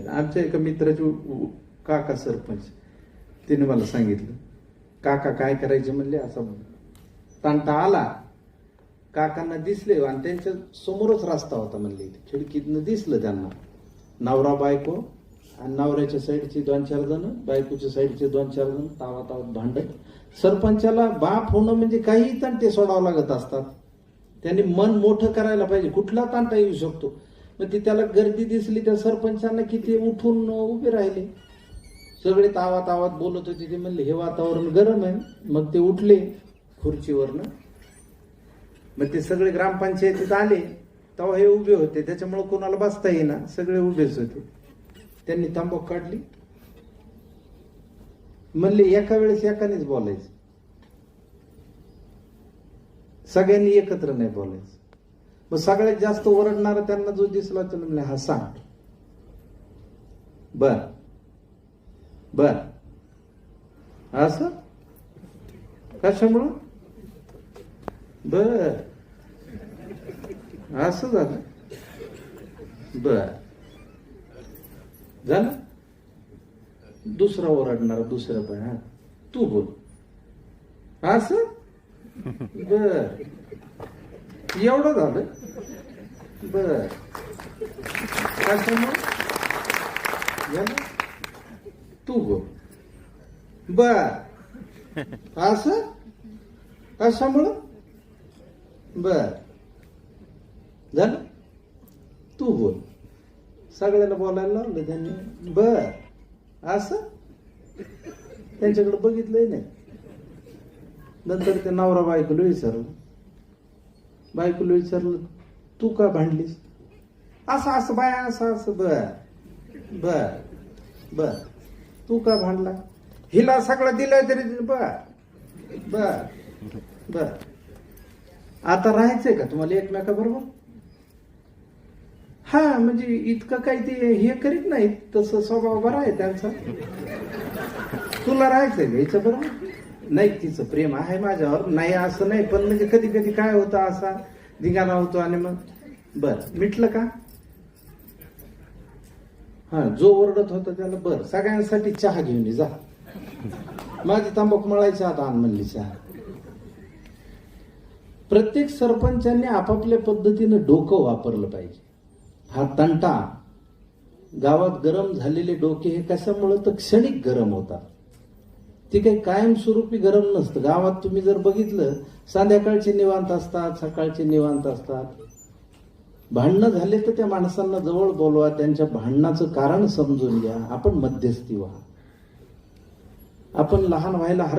आमच्या एका मित्राचे काका सरपंच तिने मला सांगितलं काका काय करायचे? म्हणले असा तांटा आला. काकांना दिसले आणि त्यांच्या समोरच रस्ता होता म्हणले खिडकीतनं दिसलं त्यांना. नवरा बायको आणि नवऱ्याच्या साईडचे दोन चार जण बायकोच्या साईडचे दोन चार जण तावा तावत भांडत. सरपंचाला बाप होणं म्हणजे काही तंटे सोडावं लागत असतात. त्यांनी मन मोठं करायला पाहिजे. कुठला तांटा येऊ शकतो? मग ती त्याला गर्दी दिसली त्या सरपंचांना किती उठून उभे राहिले. सगळे तावा तावात बोलत होते ते म्हणले हे वातावरण गरम आहे. मग ते उठले खुर्चीवरनं. मग ते सगळे ग्रामपंचायतीत आले. तेव्हा हे उभे होते त्याच्यामुळे कोणाला बसता येईना. सगळे उभेच होते. त्यांनी तांबूक काढली. म्हणले एका वेळेस एकानेच बोलायचं. सगळ्यांनी एकत्र नाही बोलायचं. मग सगळ्यात जास्त ओरडणारा त्यांना जो दिसला तो म्हणले हा सांग. बर. बर. असं? कशामुळं? बर. असं झालं. बर. झालं? दुसरा ओरडणार दुसरा पण हा. तू बोल. असं? बर. एवढं झालं. बर. काय झालं तू बोल बर. असं? कशामुळं बर. झालं? तू बोल. सगळ्याला बोलायला लावलं त्यांनी. बर. असं? त्यांच्याकडे बघितलंय नाही. नंतर ते नवरा बायकोला विचारलं. बायकोला विचारलं तू का भांडलीस? असं असं बाय असं असं बर बर बर तू का भांडला? हिला सगळं दिलं तरी बर बर बर. आता राहायचंय का तुम्हाला एकमेका बरोबर हा म्हणजे इतकं काही ते हे करीत नाही तसं स्वभाव बरा आहे त्यांचा. तुला राहायचंय का हिच्या बरोबर? नाही तिचं प्रेम आहे माझ्यावर. नाही असं नाही पण म्हणजे कधी कधी काय होतं असा? धिंगाणा होतो आणि मग बर मिटलं का? हा जो ओरडत होता त्याला बर सगळ्यांसाठी चहा घेऊन ये जा. माझी तांबाखू मळायची आता आण म्हणली चहा. प्रत्येक सरपंचांनी आपापल्या पद्धतीनं डोकं वापरलं पाहिजे. हा तंटा. गावात गरम झालेले डोके हे कशामुळे तर क्षणिक गरम होतात. ते काही कायमस्वरूपी गरम नसतं. गावात तुम्ही जर बघितलं संध्याकाळचे निवांत असतात सकाळचे निवांत असतात. भांडणं झाले तर त्या माणसांना जवळ बोलवा त्यांच्या भांडणाचं कारण समजून घ्या. आपण मध्यस्थी व्हा. आपण लहान व्हायला